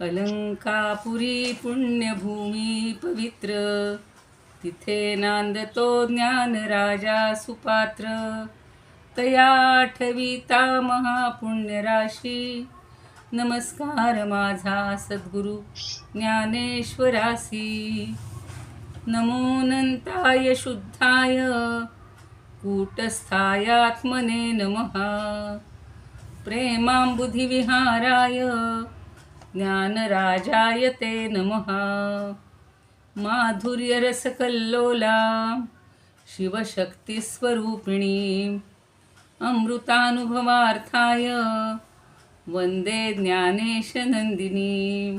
अलंकापुरी पुण्यभूमी पवित्र। तिथे नांदतो ज्ञान राजा सुपात्र। तयाठविता महापुण्यराशी। नमस्कार माझा सद्गुरु ज्ञानेश्वरासी। नमोनंताय शुद्धाय। कूटस्थायात्मने नमः। प्रेमाम्बुधिविहाराय। ज्ञानराजाय ते नमः. माधुर्यरसकल्लोला शिवशक्तिस्वरूपिणी अमृतानुभवार्थाय वन्दे ज्ञानेशनन्दिनी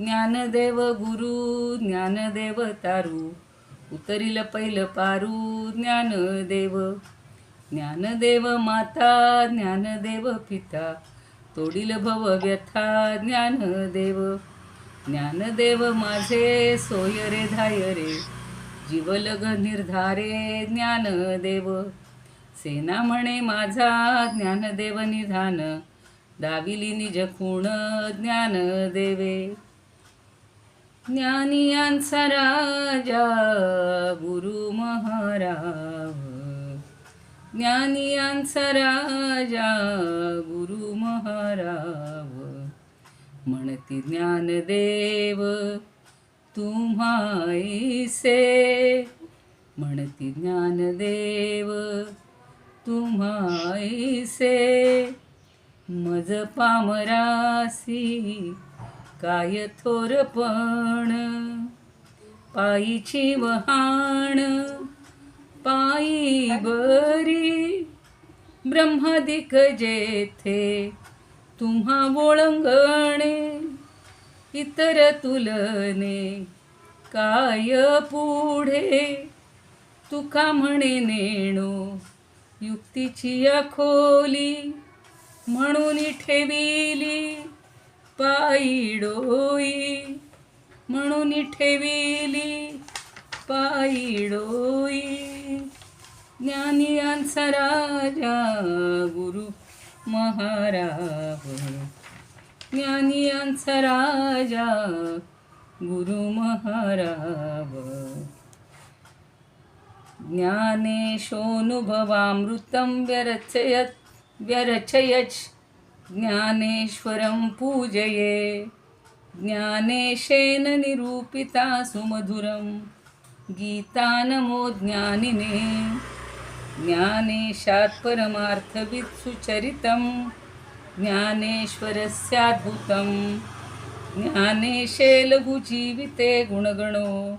ज्ञानदेव गुरु ज्ञानदेव तारू उतरिल पैल पारू ज्ञानदेव. ज्ञानदेव माता ज्ञानदेव पिता तोडील भव व्यथा ज्ञानदेव ज्ञानदेव माझे सोय रे धाय रे. जीवलग निर्धारे ज्ञानदेव सेना म्हणे माझा ज्ञानदेव निधान. दाविली निज खूण ज्ञानदेवे ज्ञानियांचा राजा गुरु महाराज. ज्ञानियांचा राजा गुरु महाराव. म्हणती ज्ञानदेव तुम्हाईसे म्हणती ज्ञानदेव तुम्हाईसे मज पामरासी काय थोरपण पायीची वहाण पायी बरी ब्रह्मादिक जेथे तुम्हा ओळंगणे इतर तुलने काय पुढे? तुका म्हणे नेणो युक्तीची खोली म्हणून ठेविली पायी डोई म्हणून ठेविली पायी डोई. ज्ञानियांचा राजा गुरु महाराव ज्ञानियांचा राजा गुरु महाराव ज्ञानेशोनुभवामृतं व्यरचयत् व्यरचयच्. ज्ञानेश्वरं पूजये ज्ञानेशेन निरूपिता सुमधुरं. गीता नमो ज्ञानिने ज्ञानेशात् परमार्थवित् सुचरितं ज्ञानेश्वरस्याद्भुतं ज्ञानेशे लघुजीविते गुणगणो।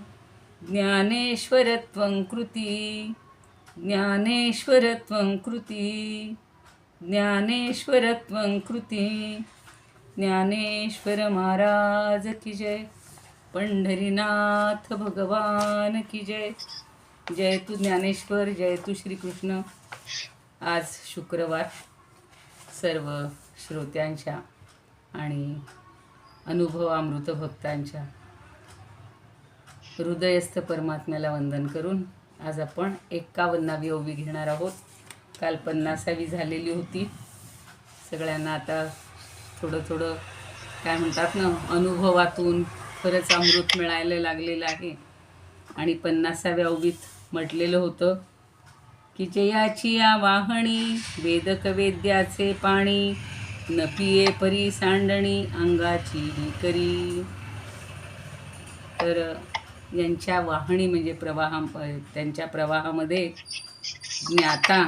ज्ञानेश्वरत्वं कृती। ज्ञानेश्वरत्वं कृती। ज्ञानेश्वरत्वं कृती। ज्ञानेश्वर महाराज की जय। पंढरीनाथ भगवान की जय। जय तू ज्ञानेश्वर जय तू श्रीकृष्ण. आज शुक्रवार सर्व श्रोत्यांच्या आणि अनुभवामृत भक्तांच्या हृदयस्थ परमात्म्याला वंदन करून आज आपण एक्कावन्नावी ओवी घेणार आहोत. काल पन्नासावी झालेली होती. सगळ्यांना आता थोडं थोडं काय म्हणतात ना अनुभवातून खरंच अमृत मिळायला लागलेलं आहे. आणि पन्नासाव्या ओवीत म्हटलेलं होतं की जयाची या वाहणी वेदक वेद्याचे पाणी न पिये परी सांडणी अंगाची ही करी तर यांच्या वाहणी म्हणजे प्रवाहा त्यांच्या प्रवाहामध्ये ज्ञाता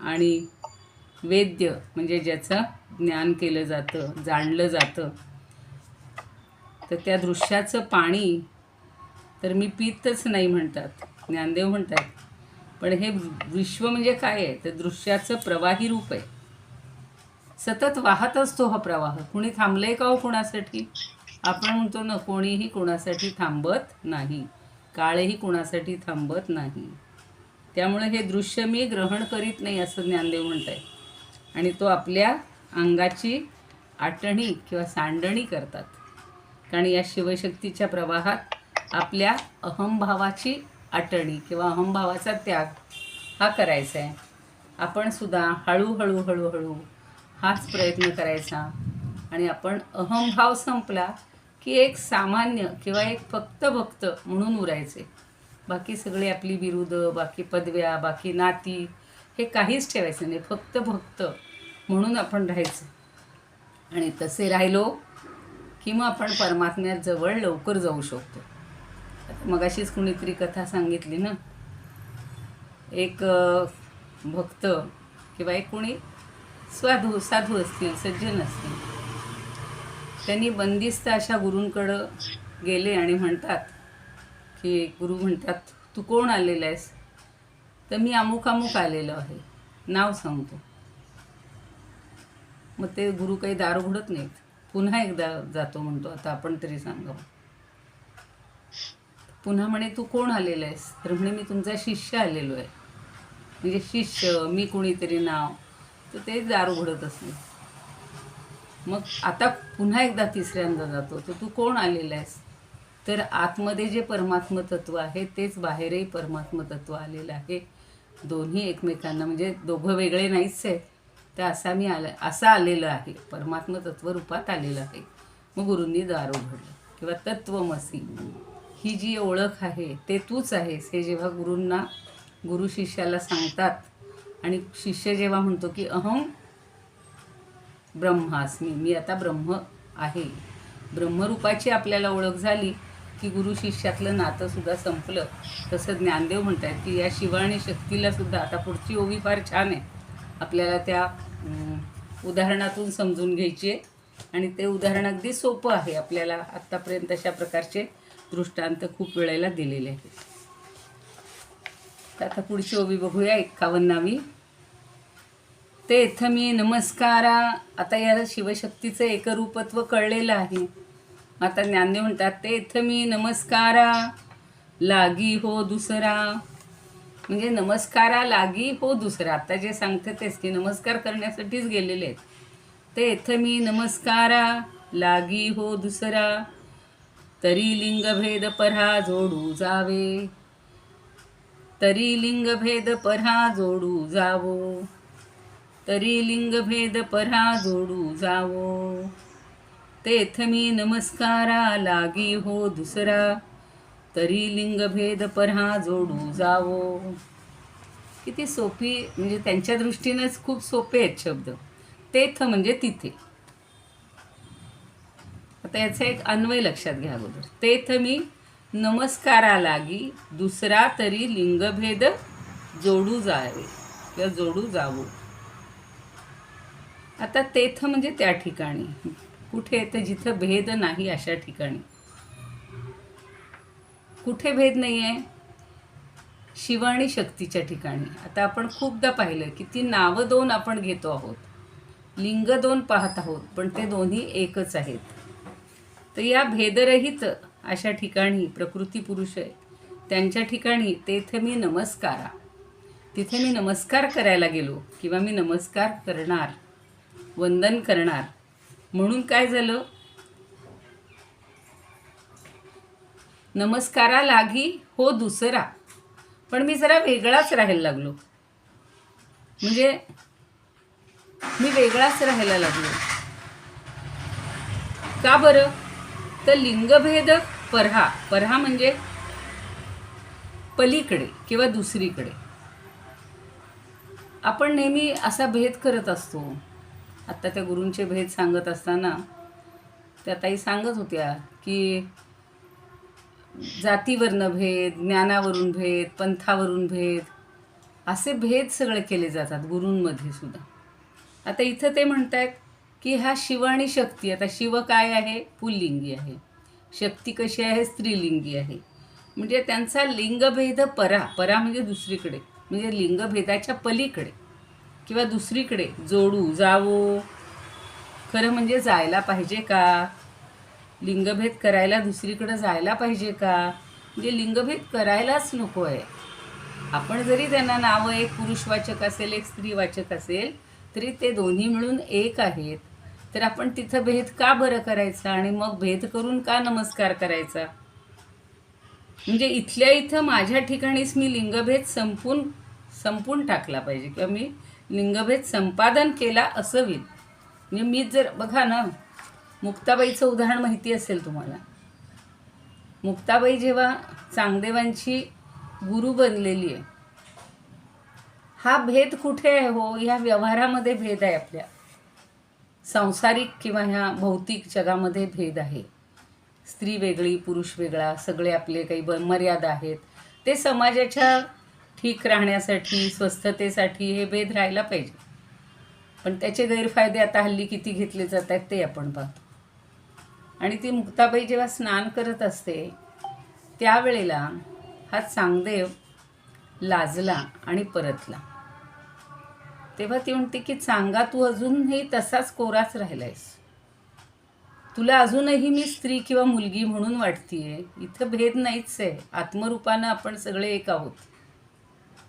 आणि वेद्य म्हणजे ज्याचं ज्ञान केलं जातं जाणलं जातं. तर त्या दृश्याचं पाणी तर मी पितच नाही म्हणतात. ज्ञानदेव म्हणतात पण हे विश्व म्हणजे काय आहे? तर दृश्याचं प्रवाही रूप आहे. सतत वाहत असतो हा प्रवाह. कुणी थांबलंय का हो कुणासाठी? आपण म्हणतो ना कोणीही कोणासाठी थांबत नाही. काळही कुणासाठी थांबत नाही. त्यामुळे हे दृश्य मी ग्रहण करीत नाही असं ज्ञानदेव म्हणत आहे आणि तो आपल्या अंगाची आटणी किंवा सांडणी करतात. कारण या शिवशक्तीच्या प्रवाहात आपल्या अहमभावाची आटणी किंवा अहंभावाचा त्याग हा करायचा आहे आपण सुद्धा हळूहळू हळूहळू हाच प्रयत्न करायचा आणि आपण अहमभाव संपला की एक सामान्य किंवा एक फक्त भक्त म्हणून उरायचे. बाकी सगळे आपली विरुद्ध बाकी पदव्या बाकी नाती हे काहीच ठेवायचं नाही. फक्त भक्त म्हणून आपण राहायचं. आणि तसे राहिलो की मग आपण परमात्म्याजवळ लवकर जाऊ शकतो. मगाशीच कुणीतरी कथा सांगितली ना. एक भक्त किंवा एक कोणी साधू साधू असतील सज्जन असतील. त्यांनी बंदिस्त अशा गुरूंकडं गेले आणि म्हणतात की गुरु म्हणतात तू कोण आलेला आहेस? तर मी अमुक अमुक आलेलो आहे. नाव सांगतो. मग ते गुरु काही दार उघडत नाहीत. पुन्हा एकदा जातो म्हणतो आता आपण तरी सांगावं. पुन्हा म्हणे तू कोण आलेला आहेस? तर म्हणे मी तुमचा शिष्य आलेलो आहे. म्हणजे शिष्य मी कोणीतरी नाव. तर ते दार उघडत असले. मग आता पुन्हा एकदा तिसऱ्यांदा जातो. तर तू कोण आलेला आहेस? तर आतमध्ये जे परमात्म तत्व आहे तेच बाहेरही परमात्म तत्व आलेलं आहे. दोन्ही एकमेकांना म्हणजे दोघं वेगळे नाहीच आहे तर असा मी आला असं आलेलं आहे. परमात्म तत्व रूपात आलेलं आहे. मग गुरूंनी दार उघडलं. किंवा तत्वमसी. ही जी ओळख आहे ते तूच आहेस हे जेव्हा गुरूंना गुरु शिष्याला सांगतात. आणि शिष्य जेव्हा म्हणतो की अहम ब्रह्मास्मी मी आता ब्रह्म आहे. ब्रह्मरूपाची आपल्याला ओळख झाली की गुरु शिष्यातलं नातं सुद्धा संपलं. तसं ज्ञानदेव म्हणतात की या शिवाणी शक्तीला सुद्धा आता पुढची ओवी फार छान आहे. आपल्याला त्या उदाहरणातून समजून घ्यायची आहे. आणि ते उदाहरण अगदी सोपं आहे आपल्याला आत्तापर्यंत अशा प्रकारचे दृष्टांत खूप वेळेला दिलेले आहेत. तर आता पुढची ओवी बघूया एक्कावन्नावी. तेथ मी नमस्कारा आता या शिवशक्तीचं एकरूपत्व कळलेलं आहे. आता ज्ञानदेव म्हणतात तेथ मी नमस्कारा लागी हो दुसरा. म्हणजे नमस्कारा लागी हो दुसरा. आता जे सांगते तेच की नमस्कार करण्यासाठीच गेलेले आहेत. तेथ मी नमस्कारा लागी हो दुसरा. तरी लिंगभेद परा जोडू जावे. तरी लिंगभेद परा जोडू जावो. तरी लिंगभेद परा जोडू जावो. तेथ मी नमस्कारा लागी हो दुसरा. तरी लिंगभेद परा जोडू जावो. किती सोपी म्हणजे त्यांच्या दृष्टीनेच खूप सोपे आहेत शब्द. तेथ म्हणजे तिथे. आता याचा एक अन्वय लक्षात घ्या अगोदर. तेथ मी नमस्कारा लागी दुसरा तरी लिंगभेद जोडू जावे किंवा जोडू जावो. आता तेथ म्हणजे त्या ठिकाणी. कुठे तर जिथं भेद नाही अशा ठिकाणी. कुठे भेद नाही आहे शिव आणि शक्तीच्या ठिकाणी. आता आपण खूपदा पाहिलं की ती नावं दोन आपण घेतो आहोत. लिंग दोन पाहत आहोत पण ते दोन्ही एकच आहेत. तर या भेदरहित अशा ठिकाणी प्रकृती पुरुष आहे. त्यांच्या ठिकाणी तेथे मी नमस्कारा. तिथे मी नमस्कार करायला गेलो किंवा मी नमस्कार करणार वंदन करणार. म्हणून काय झालं? नमस्कारा लागी हो दुसरा. पण मी जरा वेगळाच राहायला लागलो. म्हणजे मी वेगळाच राहायला लागलो. का बरं? तर लिंगभेद परहा. परहा म्हणजे पलीकडे किंवा दुसरीकडे. आपण नेहमी असा भेद करत असतो. आत्ता त्या गुरूंचे भेद सांगत असताना त्या ताई सांगत होत्या की जातीवरनं भेद ज्ञानावरून भेद पंथावरून भेद असे भेद सगळे केले जातात गुरूंमध्ये सुद्धा. आता इथं ते म्हणत आहेत की हा शिव आणि शक्ती. आता शिव काय आहे? पुल्लिंगी आहे. शक्ती कशी आहे? स्त्रीलिंगी आहे. म्हणजे त्यांचा लिंगभेद परा. परा म्हणजे दुसरीकडे. म्हणजे लिंगभेदाच्या पलीकडे. किंवा दुसरीकडे. जोडू जावो. खरं म्हणजे जायला पाहिजे का? लिंगभेद करायला दुसरीकडे जायला पाहिजे का? म्हणजे लिंगभेद करायलाच नको आहे. आपण जरी त्यांना नावं एक पुरुषवाचक असेल एक स्त्रीवाचक असेल तरी ते दोन्ही मिळून एक आहेत. तर आपण तिथं भेद का बरं करायचा आणि मग भेद करून का नमस्कार करायचा? म्हणजे इथल्या इथं माझ्या ठिकाणीच मी लिंगभेद संपून संपून टाकला पाहिजे किंवा मी लिंगभेद संपादन केला असं होईल म्हणजे मी जर बघा ना मुक्ताबाईचं उदाहरण माहिती असेल तुम्हाला. मुक्ताबाई जेव्हा चांगदेवांची गुरु बनलेली आहे हा भेद कुठे आहे हो? ह्या व्यवहारामध्ये भेद आहे आपल्या. सांसारिक किंवा ह्या भौतिक जगामध्ये भेद आहे. स्त्री वेगळी पुरुष वेगळा सगळे आपले काही ब मर्यादा आहेत. ते समाजाच्या ठीक राहण्यासाठी स्वस्थतेसाठी हे भेद राहायला पाहिजे. पण त्याचे गैरफायदे आता हल्ली किती घेतले जात आहेत ते आपण पाहतो. आणि ती मुक्ताबाई जेव्हा स्नान करत असते त्यावेळेला हा चांगदेव लाजला आणि परतला. तेव्हा ती म्हणते की चांगा तू अजूनही तसाच कोराच राहिलायस. तुला अजूनही मी स्त्री किंवा मुलगी म्हणून वाटतीये. इथं भेद नाहीच आहे. आत्मरूपानं आपण सगळे एक आहोत.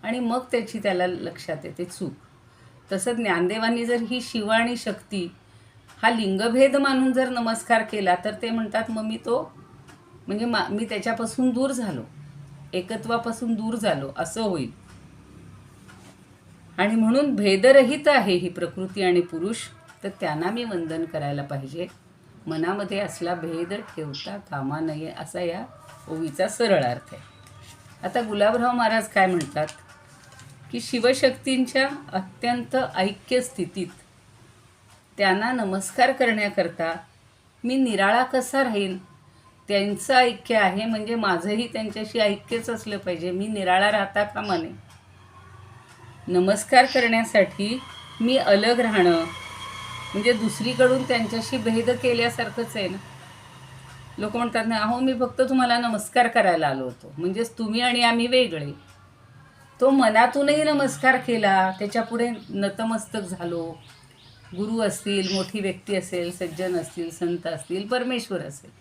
आणि मग त्याची त्याला लक्षात येते चूक. तसं ज्ञानदेवांनी जर ही शिव आणि शक्ती हा लिंगभेद मानून जर नमस्कार केला तर ते म्हणतात मग मी तो म्हणजे मा मी त्याच्यापासून दूर झालो. एकत्वापासून दूर झालो. असं होईल. आणि म्हणून भेदरहित आहे ही प्रकृती आणि पुरुष तर त्यांना मी वंदन करायला पाहिजे. मनामध्ये असला भेद ठेवता कामा नये असा या ओवीचा सरळ अर्थ आहे. आता गुलाबराव महाराज काय म्हणतात? की शिवशक्तींच्या अत्यंत ऐक्य स्थितीत त्यांना नमस्कार करण्याकरता मी निराळा कसा राहील त्यांचं ऐक्य आहे म्हणजे माझंही त्यांच्याशी ऐक्यच असलं पाहिजे. मी निराळा राहता कामा नये. नमस्कार करण्यासाठी मी अलग राहणं म्हणजे दुसरीकडून त्यांच्याशी भेद केल्यासारखंच आहे ना. लोक म्हणतात ना अहो मी फक्त तुम्हाला नमस्कार करायला आलो होतो. म्हणजेच तुम्ही आणि आम्ही वेगळे. तो मनातूनही नमस्कार केला त्याच्यापुढे नतमस्तक झालो. गुरु असतील मोठी व्यक्ती असेल सज्जन असतील संत असतील परमेश्वर असेल.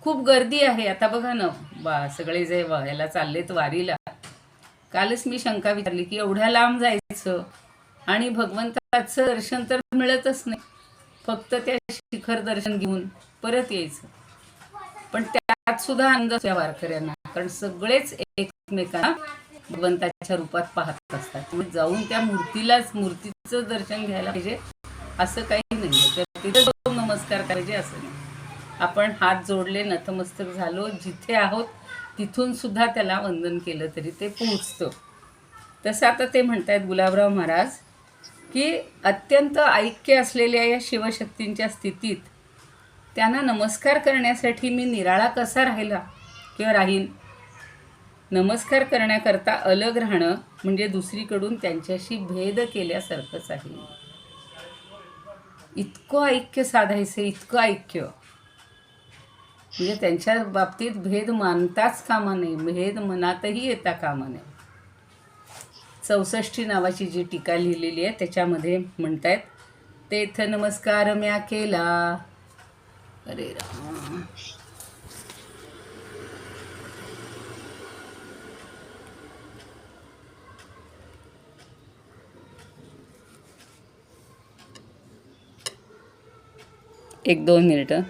खूप गर्दी आहे. आता बघा ना बा सगळे जे वा- चाललेत वारीला. कालच मी शंका विचारली की एवढ्या लांब जायचं आणि भगवंताचं दर्शन तर मिळतच नाही. फक्त त्या शिखर दर्शन घेऊन परत यायचं. पण त्यात सुद्धा आनंद त्या या वारकऱ्यांना. कारण सगळेच एकमेकांना भगवंताच्या रूपात पाहत असतात. जाऊन त्या मूर्तीलाच मूर्तीचं दर्शन घ्यायला पाहिजे असं काही नाही. तर तिथे जाऊन नमस्कार करायचे असं नाही. आपण हात जोडले नतमस्तक झालो जिथे आहोत तिथून सुद्धा त्याला वंदन केलं तरी ते पोहोचतं. तसं आता ते म्हणत आहेत गुलाबराव महाराज की अत्यंत ऐक्य असलेल्या या शिवशक्तींच्या स्थितीत त्यांना नमस्कार करण्यासाठी मी निराळा कसा राहिला किंवा राहीन? नमस्कार करण्याकरता अलग राहणं म्हणजे दुसरीकडून त्यांच्याशी भेद केल्यासारखंच आहे. इतकं ऐक्य साधायचं इतकं ऐक्य. म्हणजे त्यांच्या बाबतीत भेद मानताच कामा नये भेद मनातही येता कामा नये. चौसष्टी नावाची जी टीका लिहिलेली आहे त्याच्यामध्ये म्हणतायत तेथ नमस्कार म्या केला. अरे राम. एक दोन मिनिटं.